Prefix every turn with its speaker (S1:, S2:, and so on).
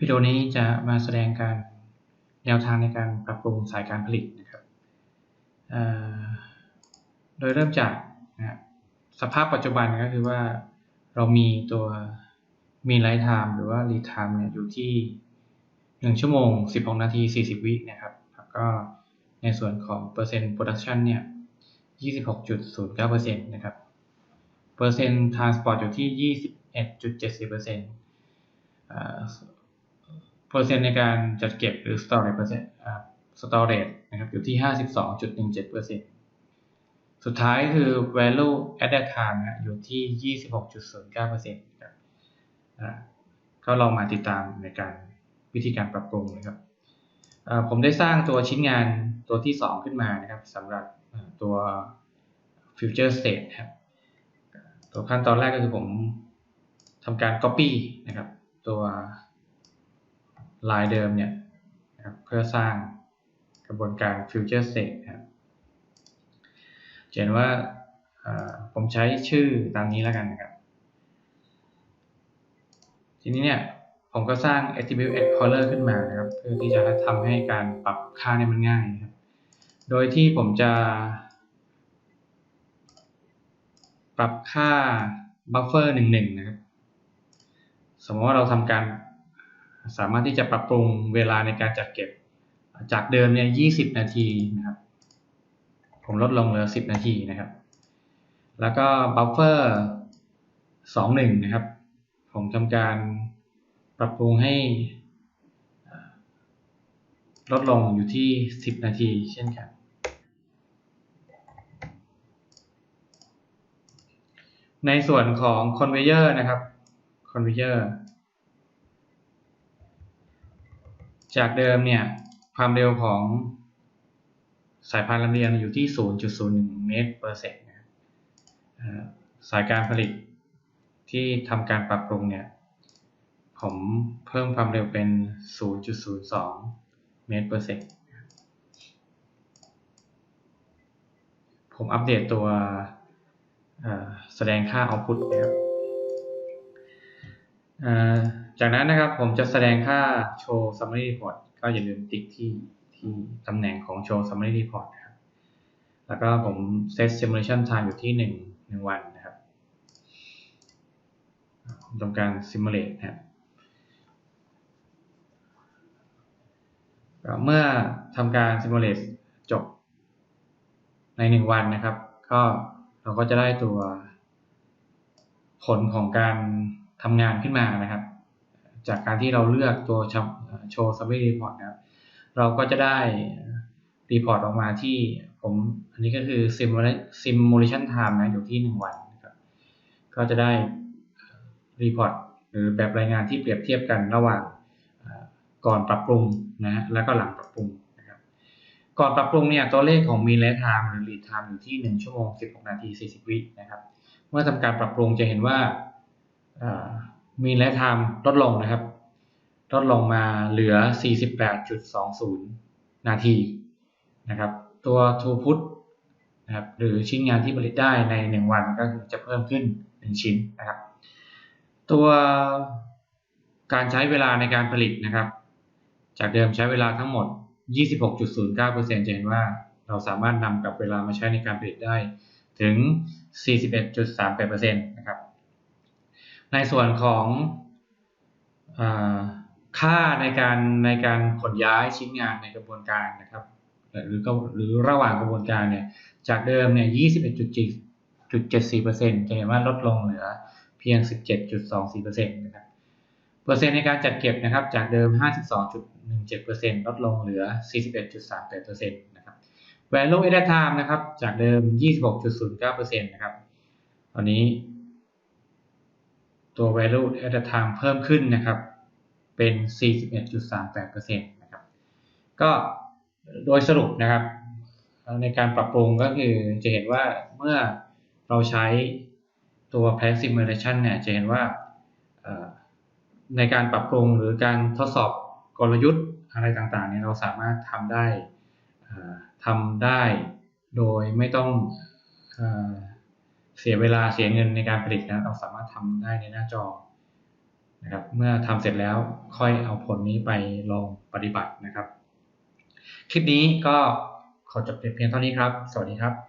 S1: วิดีโอนี้จะมาแสดงการแนวทางในการปรับปรุงสายการผลิตนะครับโดยเริ่มจากนะสภาพปัจจุบันก็คือว่าเรามีตัวมีไลท์ไทม์หรือว่ารีไทม์เนี่ยอยู่ที่ 1 ชั่วโมง 16 นาที 40 วินะครับแล้วก็ในส่วนของเปอร์เซ็นต์โปรดักชันเนี่ย 26.09%นะครับ เปอร์เซ็นต์ทรานสปอร์ตอยู่ที่ 21.70%เปอร์ เปอร์เซ็นต์ในการจัดเก็บหรือ storage เปอร์เซ็นต์ storage นะครับอยู่ที่ 52.17%เปอร์เซ็นสุดท้ายคือ value added time นะอยู่ที่ 26.09%นะครับก็ลองมาติดตามในการวิธีการปรับปรุงนะครับผมได้สร้างตัวชิ้นงานตัวที่ 2 ขึ้นมานะครับสำหรับตัว future state ครับตัวขั้นตอนแรกก็คือผมทำการ copy นะครับตัว ลายเดิมเนี่ยเพื่อสร้างกระบวนการ future state ครับเห็นว่าผมใช้ชื่อตามนี้แล้วกันนะครับ ทีนี้เนี่ยผมก็สร้าง attribute explorer ขึ้นมานะครับเพื่อที่จะทำให้การปรับค่าเนี่ยมันง่ายนะครับ โดยที่ผมจะ ปรับค่า buffer หนึ่งหนึ่งนะครับ สมมติว่าเราทำการ สามารถที่จะปรับปรุงเวลาในการจัดเก็บ จากเดิมเนี่ย 20 นาทีนะครับ ผมลดลงเหลือ 10 นาทีนะครับ แล้วก็ buffer 21 นะครับ ผมทำการปรับปรุงให้ลดลงอยู่ที่ 10 นาทีเช่นกันในส่วนของ conveyor นะครับ conveyor จากเดิมเนี่ยความเร็วของสายพานลำเลียงอยู่ที่ 0.01 เมตรเปอร์เซกนะสายการผลิตที่ทำการปรับปรุงเนี่ย ผมเพิ่มความเร็วเป็น 0.02 เมตรเปอร์เซกผมอัปเดตตัวแสดงค่า output นะครับ จากนั้นนะครับผมจะแสดงค่าโชว์ summary report ก็อย่าลืมติ๊กที่ที่ตำแหน่งของโชว์ summary report นะครับ แล้วก็ผม set simulation time อยู่ที่หนึ่งหนึ่งวันนะครับผมทำการ simulate นะครับเมื่อทำการ simulate จบในหนึ่งวันนะครับ ก็เราก็จะได้ตัวผลของการทำงานขึ้นมานะครับ จากการที่เราเลือกตัวโชว์ summary report นะครับ เราก็จะได้รีพอร์ตออกมาที่ผมอันนี้ก็คือ simulation time นะอยู่ที่ 1 วันนะครับ ก็จะได้รีพอร์ตหรือแบบรายงานที่เปรียบเทียบกันระหว่างก่อนปรับปรุงนะฮะแล้วก็หลังปรับปรุงนะครับก่อนปรับปรุงเนี่ยตัวเลขของ mean lead time หรือ lead time อยู่ที่ 1 ชั่วโมง 16 นาที 40 วินะครับ เมื่อทำการปรับปรุงจะเห็นว่า มีและไทม์ลดลงนะครับ ลดลงมาเหลือ 48.20 นาทีนะครับ ตัว throughput นะครับหรือชิ้นงานที่ผลิตได้ใน 1 วันก็จะเพิ่มขึ้น 1 ชิ้นนะครับ ตัวการใช้เวลาในการผลิตนะครับ จากเดิมใช้เวลาทั้งหมด 26.09%จะเห็นว่าเราสามารถนำกับเวลามาใช้ในการผลิตได้ถึง 41.38%นะครับ ในส่วนของอค่าในการในการขนย้ายชิ้นงานในกระบวนการนะครับ หรือก็หรือระหว่างกระบวนการเนี่ยจากเดิมเนี่ย21.74%จะเห็นว่าลดลงเหลือเพียง 17.24%นะครับเปอร์เซ็นต์ในการจัดเก็บนะครับ จากเดิม 52.17%ลดลงเหลือ 41.38%นะครับ value added time นะครับ จากเดิม 26.09%นะครับ ตอนนี้ ตัว value at the time เพิ่มขึ้นนะครับ เป็น 41.38%นะครับ ก็โดยสรุปนะครับ ในการปรับปรุงก็คือจะเห็นว่าเมื่อเราใช้ตัว Plan Simulation เนี่ยจะเห็นว่าในการปรับปรุงหรือการทดสอบกลยุทธ์อะไรต่างๆเนี่ยเราสามารถทำได้ทำได้โดยไม่ต้อง เสียเวลาเสียเงินในการผลิตนะเราสามารถทำได้ในหน้าจอนะครับเมื่อทำเสร็จแล้วค่อยเอาผลนี้ไปลองปฏิบัตินะครับ คลิปนี้ก็ขอจบเพียงเท่านี้ครับ สวัสดีครับ